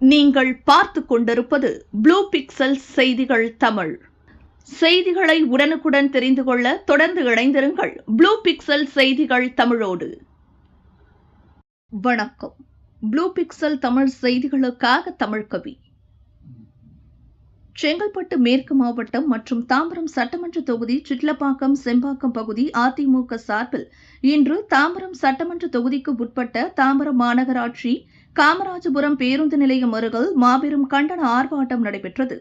நீங்கள் பார்த்து கொண்டிருப்பது ப்ளூ பிக்சல் செய்திகள் தமிழ். செய்திகளை உடனுக்குடன் தெரிந்து கொள்ள தொடர்ந்து இணைந்திருங்கள் ப்ளூ பிக்சல் செய்திகள் தமிழோடு. வணக்கம். ப்ளூ பிக்சல் தமிழ் செய்திகளுக்காக தமிழ் கவி. செங்கல்பட்டு மேற்கு மாவட்டம் மற்றும் தாம்பரம் சட்டமன்ற தொகுதி சிட்லப்பாக்கம் செம்பாக்கம் பகுதி அதிமுக சார்பில் இன்று தாம்பரம் சட்டமன்ற தொகுதிக்கு உட்பட்ட தாம்பரம் மாநகராட்சி காமராஜபுரம் பேருந்து நிலையம் அருகில் மாபெரும் கண்டன ஆர்ப்பாட்டம் நடைபெற்றது.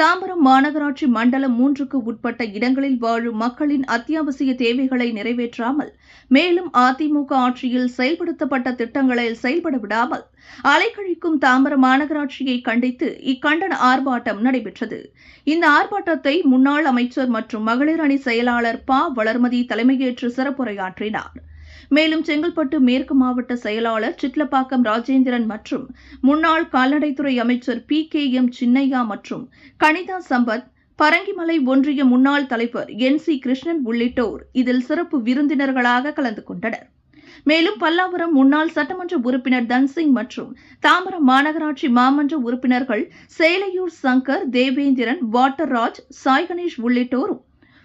தாம்பரம் மாநகராட்சி மண்டலம் மூன்றுக்கு உட்பட்ட இடங்களில் வாழும் மக்களின் அத்தியாவசிய தேவைகளை நிறைவேற்றாமல் மேலும் அதிமுக ஆட்சியில் செயல்படுத்தப்பட்ட திட்டங்களை செயல்பட விடாமல் அலைக்கழிக்கும் தாம்பரம் மாநகராட்சியை கண்டித்து இக்கண்டன ஆர்ப்பாட்டம் நடைபெற்றது. இந்த ஆர்ப்பாட்டத்தை முன்னாள் அமைச்சர் மற்றும் மகளிர் அணி செயலாளர் ப. வளர்மதி தலைமையேற்று சிறப்புரையாற்றினார். மேலும் செங்கல்பட்டு மேற்கு மாவட்ட செயலாளர் சிட்லப்பாக்கம் ராஜேந்திரன் மற்றும் முன்னாள் கால்நடைத்துறை அமைச்சர் பி கே எம் சின்னையா மற்றும் கணிதா சம்பத் பரங்கிமலை ஒன்றிய முன்னாள் தலைவர் என் சி கிருஷ்ணன் உள்ளிட்டோர் இதில் சிறப்பு விருந்தினர்களாக கலந்து கொண்டனர். மேலும் பல்லாவரம் முன்னாள் சட்டமன்ற உறுப்பினர் தன்சிங் மற்றும் தாம்பரம் மாநகராட்சி மாமன்ற உறுப்பினர்கள் சேலையூர் சங்கர் தேவேந்திரன் வாட்டர்ராஜ் சாய் கணேஷ் உள்ளிட்டோரும்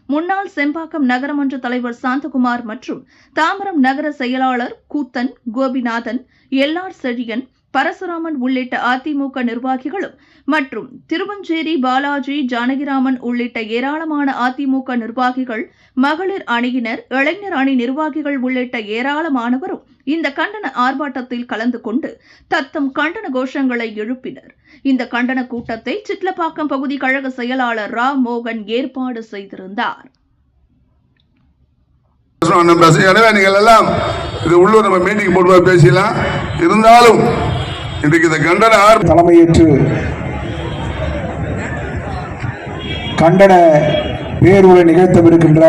முன்னாள் செம்பாக்கம் நகரமன்ற தலைவர் சாந்தகுமார் மற்றும் தாம்பரம் நகர செயலாளர் கூத்தன் கோபிநாதன் எல்ஆர் செழியன் பரசுராமன் உள்ளிட்ட அதிமுக நிர்வாகிகளும் மற்றும் திருவஞ்சேரி பாலாஜி ஜானகிராமன் உள்ளிட்ட ஏராளமான அதிமுக நிர்வாகிகள் மகளிர் அணியினர் இளைஞர் அணி நிர்வாகிகள் உள்ளிட்ட ஏராளமானவரும் இந்த கண்டன ஆர்ப்பாட்டத்தில் கலந்து கொண்டு தத்தம் கண்டன கோஷங்களை எழுப்பினர். இந்த கண்டன கூட்டத்தை சிட்லப்பாக்கம் பகுதி கழக செயலாளர் ரா மோகன் ஏற்பாடு செய்திருந்தார். எனவே நீங்கள் எல்லாம் இது உள்ளூர் நம்ம மீட்டிங் போடும்போது பேசலாம் இருந்தாலும் இன்றைக்கு இந்த கண்டன ஆர்ப்பாட்டம் தலைமையேற்று கண்டன பேருரை நிகழ்த்தவிருக்கின்ற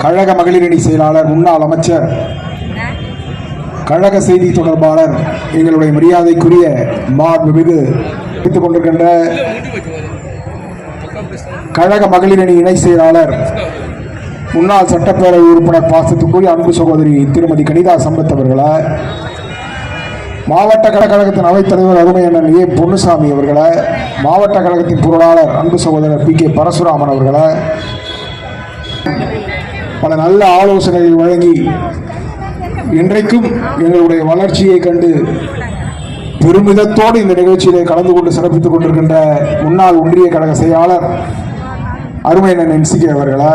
கழக மகளிரணி செயலாளர் முன்னாள் அமைச்சர் கழக செய்தி தொடர்பாளர் எங்களுடைய மரியாதைக்குரிய மாண்புமிகு வைத்துக் கொண்டிருக்கின்ற கழக மகளிரணி இணை செயலாளர் முன்னாள் சட்டப்பேரவை உறுப்பினர் பாசத்துக்குரிய அன்பு சகோதரி திருமதி கனிதா சம்பத் அவர்களை மாவட்ட கழகத்தின் அவைத்தலைவர் அருமை அண்ணன் ஏ. பொன்னுசாமி அவர்களை மாவட்ட கழகத்தின் பொருளாளர் அன்பு சகோதரர் பி. கே. பரசுராமன் அவர்களை பல நல்ல ஆலோசனைகள் வழங்கி இன்றைக்கும் எங்களுடைய வளர்ச்சியை கண்டு பெருமிதத்தோடு இந்த நிகழ்ச்சியிலே கலந்து கொண்டு சிறப்பித்துக் கொண்டிருக்கின்ற முன்னாள் ஒன்றிய கழக செயலாளர் அருமை அண்ணன் என்சிகே அவர்களை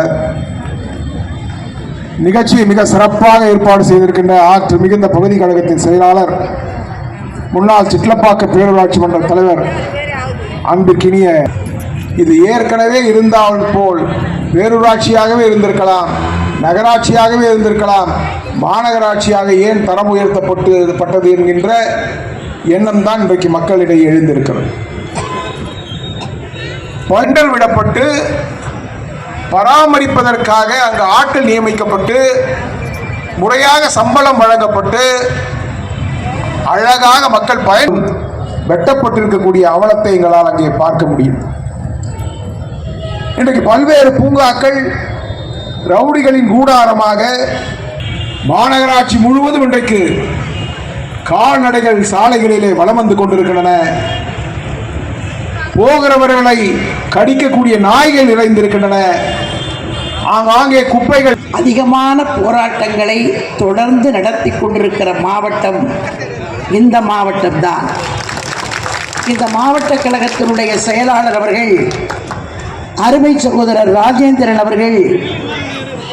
நிகழ்ச்சியை மிக சிறப்பாக ஏற்பாடு செய்திருக்கின்ற ஆற்று மிகுந்த பகுதி கழகத்தின் செயலாளர் முன்னாள் சிட்லப்பாக்க பேரூராட்சி மன்ற தலைவர் அன்புக்கினிய இது ஏற்கனவே இருந்தால் போல் பேரூராட்சியாகவே இருந்திருக்கலாம். நகராட்சியாகவே இருந்திருக்கலாம். மாநகராட்சியாக ஏன் தரம் உயர்த்தப்பட்டு பட்டது என்கின்ற எண்ணம் தான் இன்றைக்கு மக்களிடையே எழுந்திருக்கிறது. பண்டல் விடப்பட்டு பராமரிப்பதற்காக அங்கு ஆட்கள் நியமிக்கப்பட்டு முறையாக சம்பளம் வழங்கப்பட்டு அழகாக மக்கள் பயன் வெட்டப்பட்டிருக்கக்கூடிய அவலத்தை எங்களால் அங்கே பார்க்க முடியும். இன்றைக்கு பல்வேறு பூங்காக்கள் ரவுடிகளின் கூடாரமாக மாநகராட்சி முழுவதும் இன்றைக்கு கால்நடைகள் சாலைகளிலே வளம் வந்து கொண்டிருக்கின்றன. போகிறவர்களை கடிக்கக்கூடிய நாய்கள் நிறைந்திருக்கின்றன. ஆங்காங்கே குப்பைகள் அதிகமான போராட்டங்களை தொடர்ந்து நடத்தி கொண்டிருக்கிற மாவட்டம் இந்த மாவட்டம் தான் இந்த மாவட்ட கழகத்தினுடைய செயலாளர் அவர்கள் அருமை சகோதரர் ராஜேந்திரன் அவர்கள்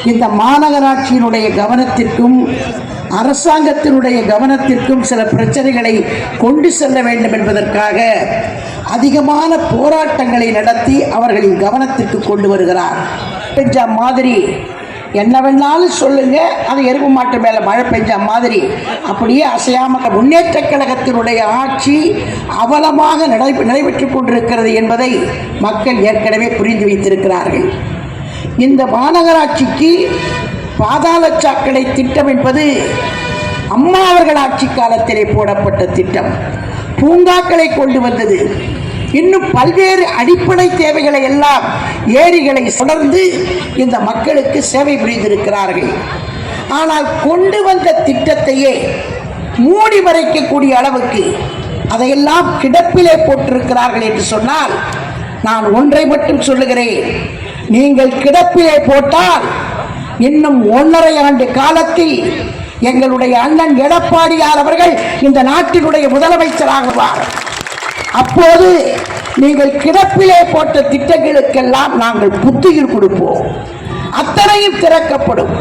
இந்த மாநகராட்சியினுடைய கவனத்திற்கும் அரசாங்கத்தினுடைய கவனத்திற்கும் சில பிரச்சனைகளை கொண்டு செல்ல வேண்டும் என்பதற்காக அதிகமான போராட்டங்களை நடத்தி அவர்களின் கவனத்திற்கு கொண்டு வருகிறார். பெஞ்சா மாதிரி என்ன வேணாலும் சொல்லுங்க அது எருவு மாட்டு மேல மழை பெஞ்ச மாதிரி. அப்படியே அசையாம முன்னேற்ற கழகத்தினுடைய ஆட்சி அவலமாக நடை நடைபெற்றுக் கொண்டிருக்கிறது என்பதை மக்கள் ஏற்கனவே புரிந்து வைத்திருக்கிறார்கள். இந்த மாநகராட்சிக்கு பாதாள சாக்கடை திட்டம் என்பது அம்மா அவர்கள் ஆட்சி காலத்திலே போடப்பட்ட திட்டம். பூங்காக்களை கொண்டு வந்தது. இன்னும் பல்வேறு அடிப்படை தேவைகளை எல்லாம் ஏரிகளை தொடர்ந்து இந்த மக்களுக்கு சேவை புரிந்திருக்கிறார்கள். ஆனால் கொண்டு வந்த திட்டத்தையே மூடி மறைக்கக்கூடிய அளவுக்கு அதையெல்லாம் கிடப்பிலே போட்டிருக்கிறார்கள் என்று சொன்னால் நான் ஒன்றை மட்டும் சொல்லுகிறேன். நீங்கள் கிடப்பிலே போட்டால் இன்னும் ஒன்றரை ஆண்டு காலத்தில் எங்களுடைய அண்ணன் எடப்பாடியார் அவர்கள் இந்த நாட்டினுடைய முதலமைச்சராகுவார். அப்போது நீங்கள் கிடப்பிலே போட்ட திட்டங்களுக்கெல்லாம் நாங்கள் புத்துயிர் கொடுப்போம். அத்தனையும் திறக்கப்படும்.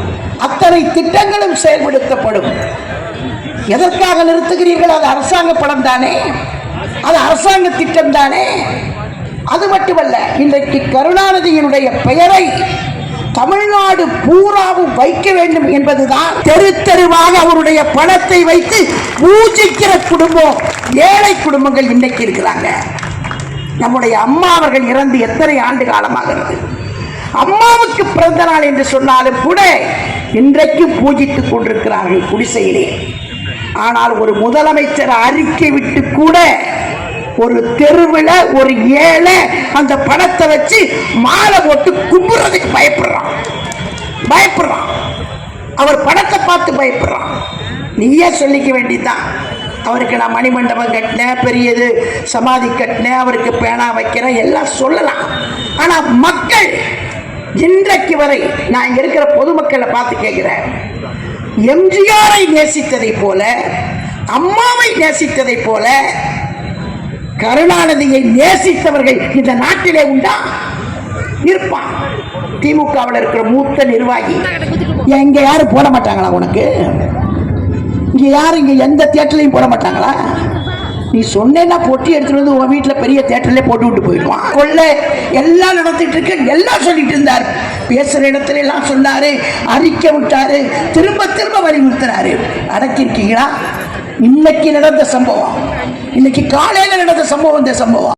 அத்தனை திட்டங்களும் செயல்படுத்தப்படும். எதற்காக நிறுத்துகிறீர்கள்? அது அரசாங்க படம் தானே? அது அரசாங்க திட்டம் தானே? அது மட்டுமல்ல இன்றைக்கு கருணாநிதியினுடைய பெயரை தமிழ்நாடு பூராவும் வைக்க வேண்டும் என்பதுதான் தெரு தெருவாக அவருடைய பணத்தை வைத்து பூஜிக்கிற குடும்பம் ஏழை குடும்பங்கள் இன்னைக்கு இருக்கிறாங்க. நம்முடைய அம்மா அவர்கள் இறந்து எத்தனை ஆண்டு காலமாகிறது? அம்மாவுக்கு பிறந்த நாள் என்று சொன்னாலும் கூட இன்றைக்கு பூஜித்துக் கொண்டிருக்கிறார்கள் குடிசையிலே. ஆனால் ஒரு முதலமைச்சர் அறிக்கை விட்டு கூட ஒரு தெருவில் ஒரு ஏழை அந்த பணத்தை வச்சு மாலை போட்டு கும்பிட்றதுக்கு பயப்படுறான். பயப்படுறான். அவர் பணத்தை பார்த்து பயப்படுறான். நீயே சொல்லிக்க வேண்டியதுதான். அவருக்கு நான் மணிமண்டபம் கட்டினேன் பெரியது சமாதி கட்டினேன் அவருக்கு பேனா வைக்கிறேன் எல்லாம் சொல்லலாம். ஆனால் மக்கள் இன்றைக்கு வரை நான் இங்கே இருக்கிற பொதுமக்களை பார்த்து கேட்குறேன். எம்ஜிஆரை நேசித்ததை போல அம்மாவை நேசித்ததை போல கருணாநிதியை நேசித்தவர்கள் இந்த நாட்டிலே உண்டா? இருப்பான் திமுகவில் இருக்கிற மூத்த நிர்வாகி. ஏன் இங்க யாரும் போட மாட்டாங்களா உனக்கு? இங்க யாரும் இங்க எந்த தியேட்டர்லையும் போட மாட்டாங்களா? நீ சொன்னேன்னா பொட்டி எடுத்துட்டு வந்து உன் வீட்டுல பெரிய தேட்டர்ல போட்டு விட்டு போயிடுவான். கொள்ள. எல்லாம் நடத்திட்டு இருக்கு. எல்லாம் சொல்லிட்டு இருந்தார். பேசுற இடத்துல எல்லாம் சொன்னாரு. அறிக்கை விட்டாரு. திரும்ப திரும்ப வலியுறுத்தினாரு அடக்கியிருக்கீங்களா? இன்னைக்கு நடந்த சம்பவம். இன்னைக்கு காலையில நடந்த சம்பவம் இந்த சம்பவம்.